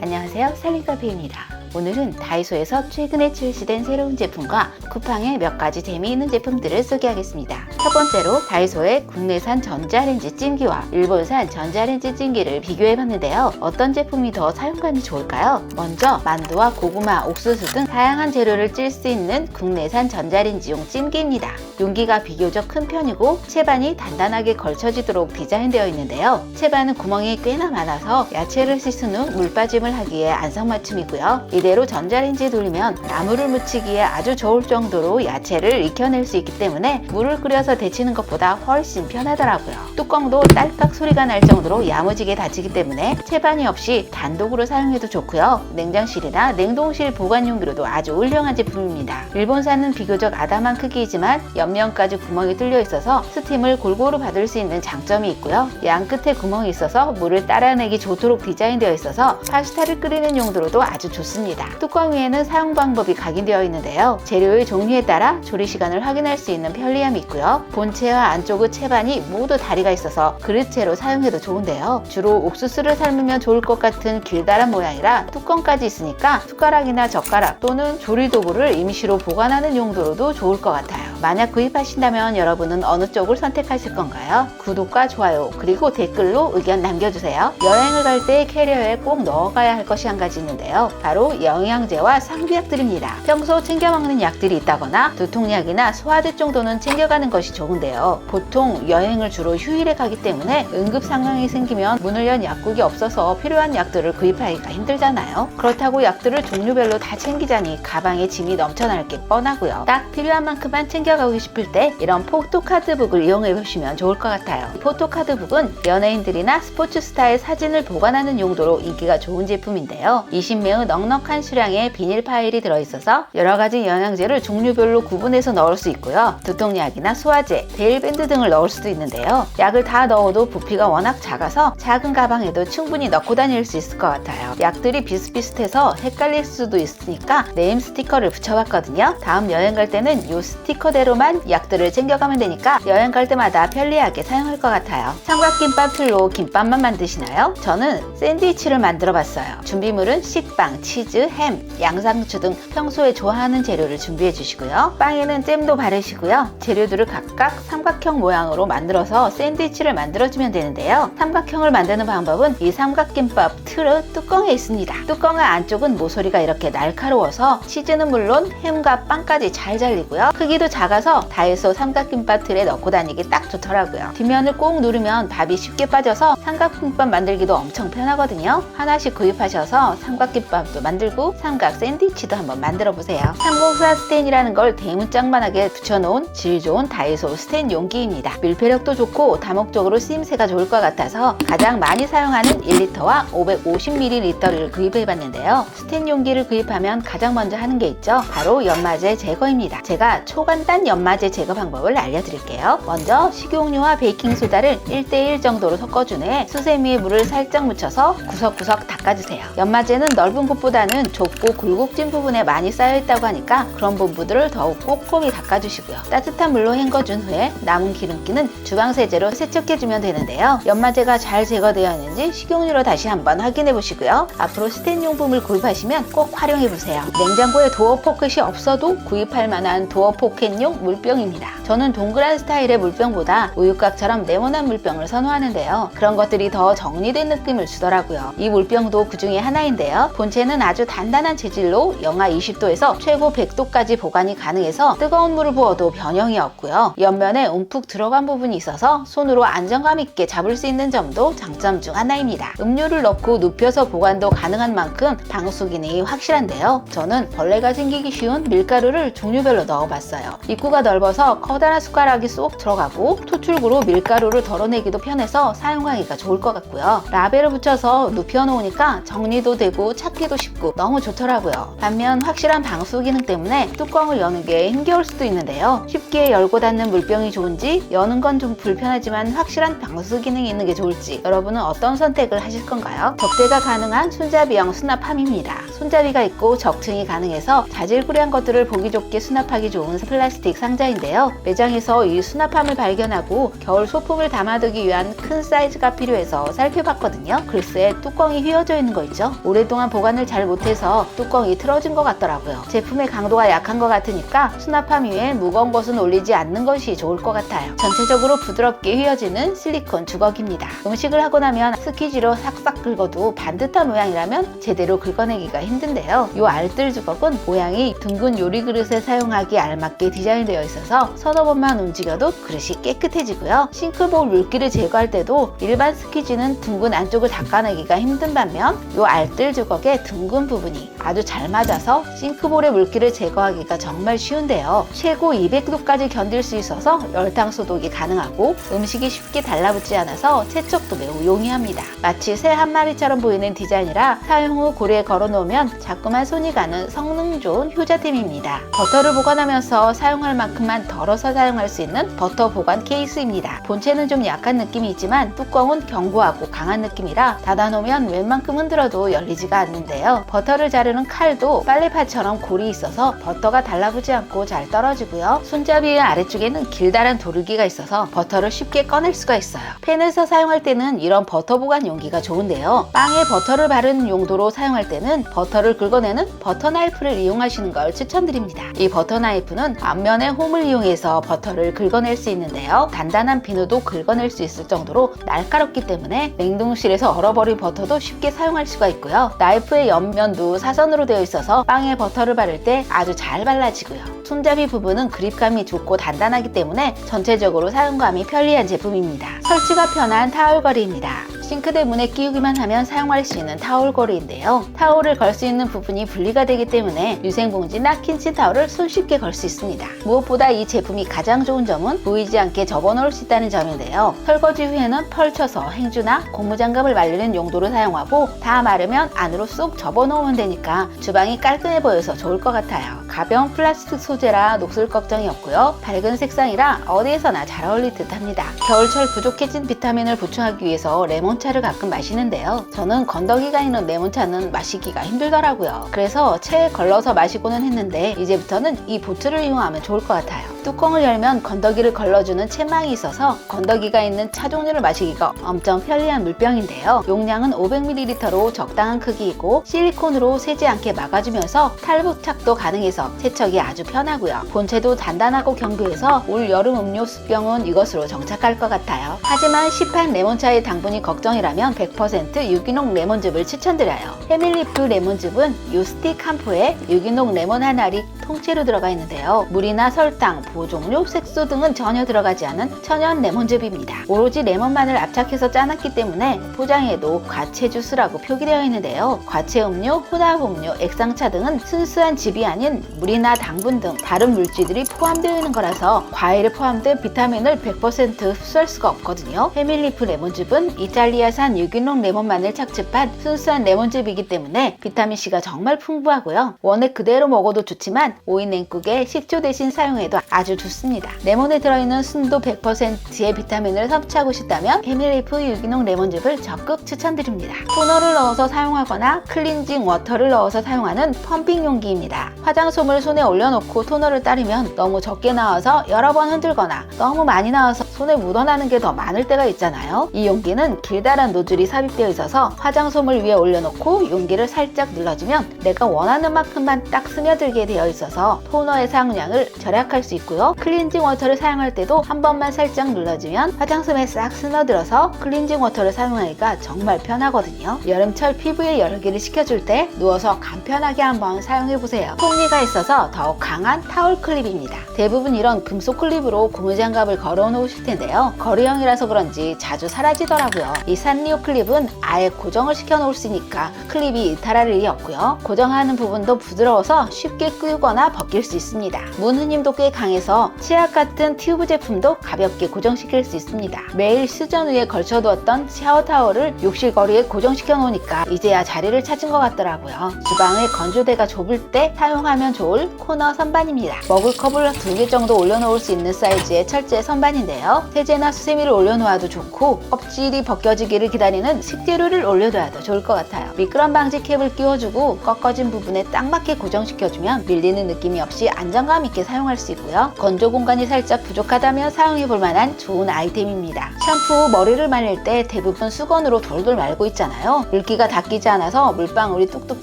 안녕하세요. 살림카페입니다 오늘은 다이소에서 최근에 출시된 새로운 제품과 쿠팡의 몇 가지 재미있는 제품들을 소개하겠습니다 첫 번째로 다이소의 국내산 전자레인지 찜기와 일본산 전자레인지 찜기를 비교해봤는데요 어떤 제품이 더 사용감이 좋을까요? 먼저 만두와 고구마, 옥수수 등 다양한 재료를 찔 수 있는 국내산 전자레인지용 찜기입니다 용기가 비교적 큰 편이고 채반이 단단하게 걸쳐지도록 디자인되어 있는데요. 채반은 구멍이 꽤나 많아서 야채를 씻은 후 물 빠짐을 하기에 안성맞춤이고요. 이대로 전자레인지에 돌리면 나물을 무치기에 아주 좋을 정도로 야채를 익혀낼 수 있기 때문에 물을 끓여서 데치는 것보다 훨씬 편하더라고요. 뚜껑도 딸깍 소리가 날 정도로 야무지게 닫히기 때문에 채반이 없이 단독으로 사용해도 좋고요. 냉장실이나 냉동실 보관 용기로도 아주 훌륭한 제품입니다. 일본산은 비교적 아담한 크기이지만 옆면까지 구멍이 뚫려 있어서 스팀을 골고루 받을 수 있는 장점이 있고요. 양 끝에 구멍이 있어서 물을 따라내기 좋도록 디자인되어 있어서 파스타를 끓이는 용도로도 아주 좋습니다. 뚜껑 위에는 사용 방법이 각인되어 있는데요. 재료의 종류에 따라 조리 시간을 확인할 수 있는 편리함이 있고요. 본체와 안쪽의 채반이 모두 다리가 있어서 그릇채로 사용해도 좋은데요. 주로 옥수수를 삶으면 좋을 것 같은 길다란 모양이라 뚜껑까지 있으니까 숟가락이나 젓가락 또는 조리 도구를 임시로 보관하는 용도로도 좋을 것 같아요. 만약 구입하신다면 여러분은 어느 쪽을 선택하실 건가요? 구독과 좋아요 그리고 댓글로 의견 남겨주세요. 여행을 갈 때 캐리어에 꼭 넣어가야 할 것이 한 가지 있는데요. 바로 영양제와 상비약들입니다. 평소 챙겨 먹는 약들이 있다거나 두통약이나 소화제 정도는 챙겨가는 것이 좋은데요. 보통 여행을 주로 휴일에 가기 때문에 응급 상황이 생기면 문을 연 약국이 없어서 필요한 약들을 구입하기가 힘들잖아요. 그렇다고 약들을 종류별로 다 챙기자니 가방에 짐이 넘쳐날 게 뻔하고요. 딱 필요한 만큼만 챙겨가고 싶을 때 이런 포토카드북을 이용해 보시면 좋을 것 같아요. 포토카드북은 연예인들이나 스포츠 스타의 사진을 보관하는 용도로 인기가 좋은 제품인데요. 20매의 넉넉 한 수량의 비닐 파일이 들어있어서 여러 가지 영양제를 종류별로 구분해서 넣을 수 있고요. 두통약이나 소화제, 데일밴드 등을 넣을 수도 있는데요. 약을 다 넣어도 부피가 워낙 작아서 작은 가방에도 충분히 넣고 다닐 수 있을 것 같아요. 약들이 비슷비슷해서 헷갈릴 수도 있으니까 네임 스티커를 붙여봤거든요. 다음 여행 갈 때는 이 스티커대로만 약들을 챙겨가면 되니까 여행 갈 때마다 편리하게 사용할 것 같아요. 삼각김밥 틀로 김밥만 만드시나요? 저는 샌드위치를 만들어 봤어요. 준비물은 식빵, 치즈, 햄, 양상추 등 평소에 좋아하는 재료를 준비해 주시고요. 빵에는 잼도 바르시고요. 재료들을 각각 삼각형 모양으로 만들어서 샌드위치를 만들어주면 되는데요. 삼각형을 만드는 방법은 이 삼각김밥 틀의 뚜껑에 있습니다. 뚜껑의 안쪽은 모서리가 이렇게 날카로워서 치즈는 물론 햄과 빵까지 잘 잘리고요. 크기도 작아서 다이소 삼각김밥 틀에 넣고 다니기 딱 좋더라고요. 뒷면을 꼭 누르면 밥이 쉽게 빠져서 삼각김밥 만들기도 엄청 편하거든요. 하나씩 구입하셔서 삼각김밥도 만들 고 삼각 샌드위치도 한번 만들어 보세요. 304 스텐이라는 걸 대문짝만하게 붙여놓은 질 좋은 다이소 스텐 용기입니다. 밀폐력도 좋고 다목적으로 쓰임새가 좋을 것 같아서 가장 많이 사용하는 1리터와 550ml를 구입해봤는데요. 스텐 용기를 구입하면 가장 먼저 하는 게 있죠. 바로 연마제 제거입니다. 제가 초간단 연마제 제거 방법을 알려드릴게요. 먼저 식용유와 베이킹소다를 1대1 정도로 섞어준 후에 수세미에 물을 살짝 묻혀서 구석구석 닦아주세요. 연마제는 넓은 곳보다는 좁고 굴곡진 부분에 많이 쌓여있다고 하니까 그런 부분들을 더욱 꼼꼼히 닦아주시고요. 따뜻한 물로 헹궈준 후에 남은 기름기는 주방세제로 세척해주면 되는데요. 연마제가 잘 제거되어 있는지 식용유로 다시 한번 확인해 보시고요. 앞으로 스텐 용품을 구입하시면 꼭 활용해 보세요. 냉장고에 도어 포켓이 없어도 구입할 만한 도어 포켓용 물병입니다. 저는 동그란 스타일의 물병보다 우유곽처럼 네모난 물병을 선호하는데요. 그런 것들이 더 정리된 느낌을 주더라고요. 이 물병도 그 중에 하나인데요. 본체는 아주 단단한 재질로 영하 20도에서 최고 100도까지 보관이 가능해서 뜨거운 물을 부어도 변형이 없고요. 옆면에 움푹 들어간 부분이 있어서 손으로 안정감 있게 잡을 수 있는 점도 장점 중 하나입니다. 음료를 넣고 눕혀서 보관도 가능한 만큼 방수 기능이 확실한데요. 저는 벌레가 생기기 쉬운 밀가루를 종류별로 넣어봤어요. 입구가 넓어서 커다란 숟가락이 쏙 들어가고 토출구로 밀가루를 덜어내기도 편해서 사용하기가 좋을 것 같고요. 라벨을 붙여서 눕혀놓으니까 정리도 되고 찾기도 쉽고 뚫리고 너무 좋더라고요. 반면 확실한 방수 기능 때문에 뚜껑을 여는 게 힘겨울 수도 있는데요. 쉽게 열고 닫는 물병이 좋은지 여는 건 좀 불편하지만 확실한 방수 기능이 있는 게 좋을지 여러분은 어떤 선택을 하실 건가요? 접대가 가능한 손잡이형 수납함입니다. 손잡이가 있고 적층이 가능해서 자질구레한 것들을 보기 좋게 수납하기 좋은 플라스틱 상자인데요. 매장에서 이 수납함을 발견하고 겨울 소품을 담아두기 위한 큰 사이즈가 필요해서 살펴봤거든요. 글쎄 뚜껑이 휘어져 있는 거 있죠? 오랫동안 보관을 잘못 해서 뚜껑이 틀어진 것 같더라고요. 제품의 강도가 약한 것 같으니까 수납함 위에 무거운 것은 올리지 않는 것이 좋을 것 같아요. 전체적으로 부드럽게 휘어지는 실리콘 주걱입니다. 음식을 하고 나면 스키지로 싹싹 긁어도 반듯한 모양이라면 제대로 긁어내기가 힘든데요. 이 알뜰 주걱은 모양이 둥근 요리 그릇에 사용하기 알맞게 디자인되어 있어서 서너 번만 움직여도 그릇이 깨끗해지고요. 싱크볼 물기를 제거할 때도 일반 스키지는 둥근 안쪽을 닦아내기가 힘든 반면 이 알뜰 주걱의 둥근 부분이 아주 잘 맞아서 싱크볼의 물기를 제거하기가 정말 쉬운데요. 최고 200도까지 견딜 수 있어서 열탕 소독이 가능하고 음식이 쉽게 달라붙지 않아서 세척도 매우 용이합니다. 마치 새 한 마리처럼 보이는 디자인이라 사용 후 고리에 걸어 놓으면 자꾸만 손이 가는 성능 좋은 효자템입니다. 버터를 보관하면서 사용할 만큼만 덜어서 사용할 수 있는 버터 보관 케이스입니다. 본체는 좀 약한 느낌이 있지만 뚜껑은 견고하고 강한 느낌이라 닫아놓으면 웬만큼 흔들어도 열리지가 않는데요. 버터를 자르는 칼도 빨래판처럼 골이 있어서 버터가 달라붙지 않고 잘 떨어지고요. 손잡이의 아래쪽에는 길다란 도르기가 있어서 버터를 쉽게 꺼낼 수가 있어요. 팬에서 사용할 때는 이런 버터 보관 용기가 좋은데요. 빵에 버터를 바르는 용도로 사용할 때는 버터를 긁어내는 버터 나이프를 이용하시는 걸 추천드립니다. 이 버터 나이프는 앞면에 홈을 이용해서 버터를 긁어낼 수 있는데요. 단단한 비누도 긁어낼 수 있을 정도로 날카롭기 때문에 냉동실에서 얼어버린 버터도 쉽게 사용할 수가 있고요. 나이프의 옆면 도 사선으로 되어 있어서 빵에 버터를 바를 때 아주 잘 발라지고요. 손잡이 부분은 그립감이 좋고 단단하기 때문에 전체적으로 사용감이 편리한 제품입니다. 설치가 편한 타올거리입니다. 싱크대 문에 끼우기만 하면 사용할 수 있는 타올거리인데요. 타올을 걸 수 있는 부분이 분리가 되기 때문에 유생봉지나 킨치타올을 손쉽게 걸 수 있습니다. 무엇보다 이 제품이 가장 좋은 점은 보이지 않게 접어 놓을 수 있다는 점인데요. 설거지 후에는 펼쳐서 행주나 고무장갑을 말리는 용도로 사용하고 다 마르면 안으로 쏙 접어 놓으면 되니까 주방이 깔끔해 보여서 좋을 것 같아요. 가벼운 플라스틱 소재라 녹슬 걱정이 없고요. 밝은 색상이라 어디에서나 잘 어울릴 듯 합니다. 겨울철 부족해진 비타민을 보충하기 위해서 레몬차를 가끔 마시는데요. 저는 건더기가 있는 레몬차는 마시기가 힘들더라고요. 그래서 체에 걸러서 마시고는 했는데 이제부터는 이 보트를 이용하면 좋을 것 같아요. 뚜껑을 열면 건더기를 걸러주는 채망이 있어서 건더기가 있는 차 종류를 마시기가 엄청 편리한 물병인데요. 용량은 500ml로 적당한 크기이고 실리콘으로 새지 않게 막아주면서 탈부착도 가능해서 세척이 아주 편하고요. 본체도 단단하고 견고해서 올 여름 음료 수병은 이것으로 정착할 것 같아요. 하지만 시판 레몬차의 당분이 걱정이라면 100% 유기농 레몬즙을 추천드려요. 패밀리프 레몬즙은 이 스틱 한 포에 유기농 레몬 한 알이 통째로 들어가 있는데요. 물이나 설탕, 보종료, 색소 등은 전혀 들어가지 않은 천연 레몬즙입니다. 오로지 레몬만을 압착해서 짜놨기 때문에 포장에도 과채 주스라고 표기되어 있는데요. 과채 음료, 혼합 음료, 액상차 등은 순수한 즙이 아닌 물이나 당분 등 다른 물질들이 포함되어 있는 거라서 과일에 포함된 비타민을 100% 흡수할 수가 없거든요. 패밀리프 레몬즙은 이탈리아산 유기농 레몬만을 착즙한 순수한 레몬즙이기 때문에 비타민C가 정말 풍부하고요. 원액 그대로 먹어도 좋지만 오이 냉국에 식초 대신 사용해도 아주 좋습니다. 레몬에 들어있는 순도 100%의 비타민을 섭취하고 싶다면 패밀리프 유기농 레몬즙을 적극 추천드립니다. 토너를 넣어서 사용하거나 클렌징 워터를 넣어서 사용하는 펌핑 용기입니다. 화장솜을 손에 올려놓고 토너를 따르면 너무 적게 나와서 여러 번 흔들거나 너무 많이 나와서 손에 묻어나는 게 더 많을 때가 있잖아요. 이 용기는 길다란 노즐이 삽입되어 있어서 화장솜을 위에 올려놓고 용기를 살짝 눌러주면 내가 원하는 만큼만 딱 스며들게 되어 있어서 토너의 사용량을 절약할 수 있고 요. 클렌징 워터를 사용할 때도 한 번만 살짝 눌러주면 화장솜에 싹 스며들어서 클렌징 워터를 사용하기가 정말 편하거든요. 여름철 피부에 여르기를 식혀줄 때 누워서 간편하게 한번 사용해보세요. 통 무늬가 있어서 더욱 강한 타올 클립입니다. 대부분 이런 금속 클립으로 고무장갑을 걸어 놓으실 텐데요. 거리형이라서 그런지 자주 사라지더라고요. 이 산리오 클립은 아예 고정을 시켜 놓을 수 있으니까 클립이 이탈할 일이 없고요. 고정하는 부분도 부드러워서 쉽게 끼우거나 벗길 수 있습니다. 문흐님도 꽤 강해 서 치약 같은 튜브 제품도 가볍게 고정시킬 수 있습니다. 매일 수전 위에 걸쳐두었던 샤워 타월을 욕실 거리에 고정시켜 놓으니까 이제야 자리를 찾은 것 같더라고요. 주방의 건조대가 좁을 때 사용하면 좋을 코너 선반입니다. 머글컵을 두 개 정도 올려놓을 수 있는 사이즈의 철제 선반인데요. 세제나 수세미를 올려놓아도 좋고 껍질이 벗겨지기를 기다리는 식재료를 올려둬야도 좋을 것 같아요. 미끄럼 방지 캡을 끼워주고 꺾어진 부분에 딱 맞게 고정시켜주면 밀리는 느낌이 없이 안정감 있게 사용할 수 있고요. 건조 공간이 살짝 부족하다면 사용해 볼 만한 좋은 아이템입니다. 샴푸 후 머리를 말릴 때 대부분 수건으로 돌돌 말고 있잖아요. 물기가 닦이지 않아서 물방울이 뚝뚝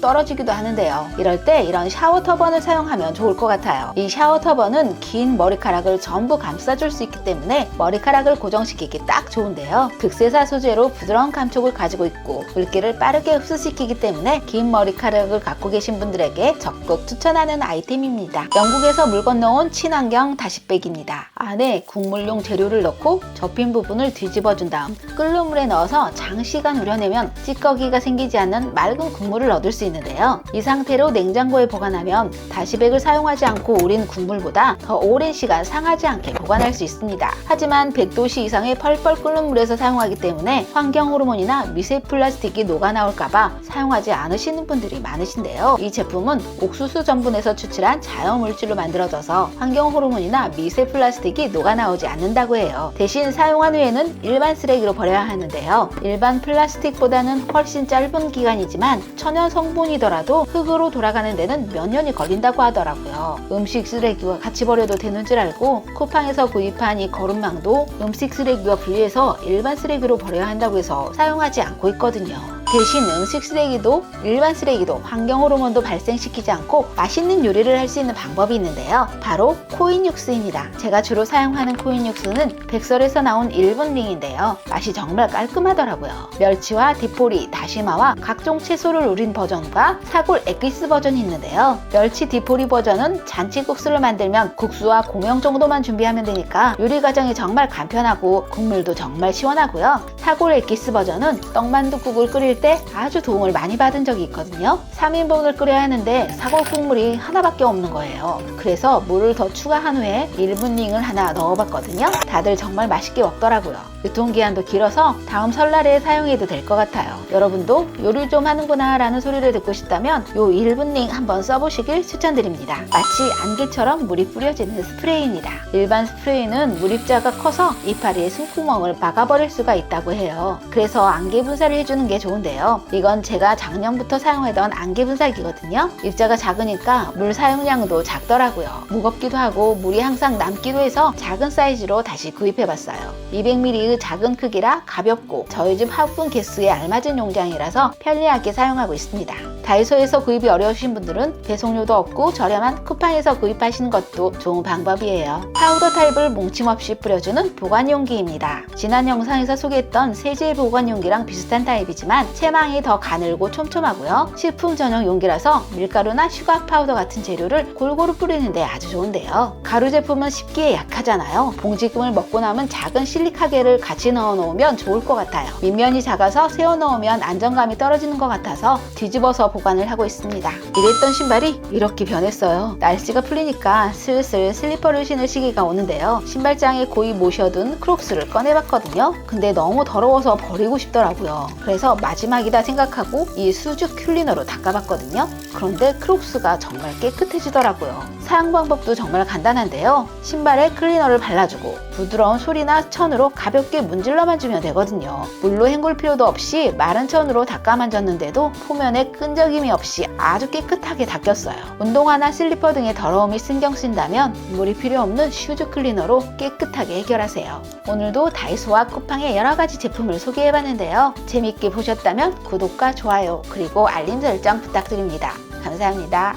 떨어지기도 하는데요. 이럴 때 이런 샤워 터번을 사용하면 좋을 것 같아요. 이 샤워 터번은 긴 머리카락을 전부 감싸줄 수 있기 때문에 머리카락을 고정시키기 딱 좋은데요. 극세사 소재로 부드러운 감촉을 가지고 있고 물기를 빠르게 흡수시키기 때문에 긴 머리카락을 갖고 계신 분들에게 적극 추천하는 아이템입니다. 영국에서 물 건너온 친환경 다시백입니다. 안에 국물용 재료를 넣고 접힌 부분을 뒤집어 준 다음 끓는 물에 넣어서 장시간 우려내면 찌꺼기가 생기지 않는 맑은 국물을 얻을 수 있는데요. 이 상태로 냉장고에 보관하면 다시백을 사용하지 않고 우린 국물보다 더 오랜 시간 상하지 않게 보관할 수 있습니다. 하지만 100도씨 이상의 펄펄 끓는 물에서 사용하기 때문에 환경 호르몬이나 미세 플라스틱이 녹아 나올까봐 사용하지 않으시는 분들이 많으신데요. 이 제품은 옥수수 전분에서 추출한 자연 물질로 만들어져서 환경 호르몬 이나 미세 플라스틱이 녹아 나오지 않는다고 해요. 대신 사용한 후에는 일반 쓰레기로 버려야 하는데요. 일반 플라스틱보다는 훨씬 짧은 기간이지만 천연 성분이더라도 흙으로 돌아가는 데는 몇 년이 걸린다고 하더라고요. 음식 쓰레기와 같이 버려도 되는 줄 알고 쿠팡에서 구입한 이 거름망도 음식 쓰레기와 분리해서 일반 쓰레기로 버려야 한다고 해서 사용하지 않고 있거든요. 대신 음식 쓰레기도 일반 쓰레기도 환경 호르몬도 발생시키지 않고 맛있는 요리를 할 수 있는 방법이 있는데요. 바로 코인 육수입니다. 제가 주로 사용하는 코인 육수는 백설에서 나온 1분 링인데요. 맛이 정말 깔끔하더라고요. 멸치와 디포리, 다시마와 각종 채소를 우린 버전과 사골 에기스 버전이 있는데요. 멸치 디포리 버전은 잔치국수를 만들면 국수와 공영 정도만 준비하면 되니까 요리 과정이 정말 간편하고 국물도 정말 시원하고요. 사골 에기스 버전은 떡만둣국을 끓일 때 아주 도움을 많이 받은 적이 있거든요. 3인분을 끓여야 하는데 사골 국물이 하나밖에 없는 거예요. 그래서 물을 더 추가한 후에 1분 링을 하나 넣어봤거든요. 다들 정말 맛있게 먹더라고요. 유통기한도 길어서 다음 설날에 사용해도 될 것 같아요. 여러분도 요리 좀 하는구나 라는 소리를 듣고 싶다면 요 1분 링 한번 써보시길 추천드립니다. 마치 안개처럼 물이 뿌려지는 스프레이입니다. 일반 스프레이는 물입자가 커서 이파리의 숨구멍을 막아버릴 수가 있다고 해요. 그래서 안개 분사를 해주는 게 좋은데 요. 이건 제가 작년부터 사용하던 안개 분사기거든요. 입자가 작으니까 물 사용량도 작더라고요. 무겁기도 하고 물이 항상 남기도 해서 작은 사이즈로 다시 구입해봤어요. 200ml의 작은 크기라 가볍고 저희 집 화분 개수에 알맞은 용량이라서 편리하게 사용하고 있습니다. 다이소에서 구입이 어려우신 분들은 배송료도 없고 저렴한 쿠팡에서 구입하시는 것도 좋은 방법이에요. 파우더 타입을 뭉침 없이 뿌려주는 보관용기입니다. 지난 영상에서 소개했던 세제 보관용기랑 비슷한 타입이지만 체망이 더 가늘고 촘촘하고요. 식품 전용 용기라서 밀가루나 슈가 파우더 같은 재료를 골고루 뿌리는데 아주 좋은데요. 가루 제품은 습기에 약하잖아요. 봉지금을 먹고 남은 작은 실리카게를 같이 넣어 놓으면 좋을 것 같아요. 밑면이 작아서 세워 넣으면 안정감이 떨어지는 것 같아서 뒤집어서 보관을 하고 있습니다. 이랬던 신발이 이렇게 변했어요. 날씨가 풀리니까 슬슬 슬리퍼를 신을 시기가 오는데요. 신발장에 고이 모셔둔 크록스를 꺼내봤거든요. 근데 너무 더러워서 버리고 싶더라고요. 그래서 마지막이다 생각하고 이 수주 큐리너로 닦아봤거든요. 그런데 크록스가 정말 깨끗해지더라고요. 사용 방법도 정말 간단한데요. 신발에 클리너를 발라주고 부드러운 솔이나 천으로 가볍게 문질러만 주면 되거든요. 물로 헹굴 필요도 없이 마른 천으로 닦아 만졌는데도 표면에 끈적 임이 없이 아주 깨끗하게 닦였어요. 운동화나 슬리퍼 등의 더러움이 신경 쓰인다면 물이 필요 없는 슈즈 클리너로 깨끗하게 해결하세요. 오늘도 다이소와 쿠팡의 여러 가지 제품을 소개해봤는데요. 재밌게 보셨다면 구독과 좋아요 그리고 알림 설정 부탁드립니다. 감사합니다.